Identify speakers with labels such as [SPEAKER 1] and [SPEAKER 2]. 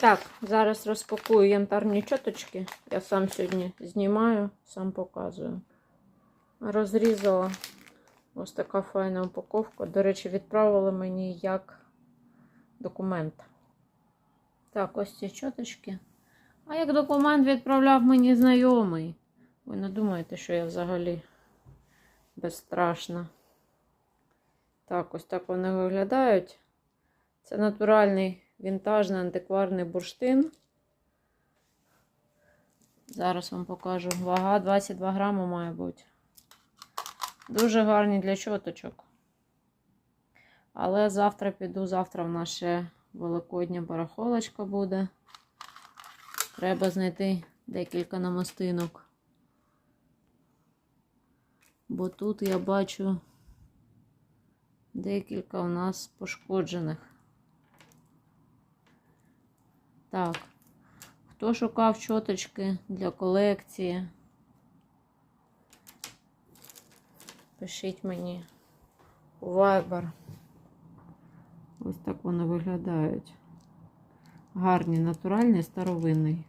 [SPEAKER 1] Так, зараз розпакую янтарні чоточки. Я сам сьогодні знімаю, сам показую. Розрізала ось така файна упаковка. До речі, відправили мені як документ. Так, ось ці чоточки. А як документ відправляв мені знайомий. Ви не думаєте, що я взагалі безстрашна. Так, ось так вони виглядають. Це натуральний вінтажний антикварний бурштин. Зараз вам покажу. Вага 22 грами має бути. Дуже гарні для чоточок. Але завтра піду, завтра в нас ще великодня барахолочка буде. Треба знайти декілька намистинок. Бо тут я бачу декілька у нас пошкоджених. Так, хто шукав чоточки для колекції? Пишіть мені у Viber. Ось так вони виглядають. Гарні, натуральний, старовинний.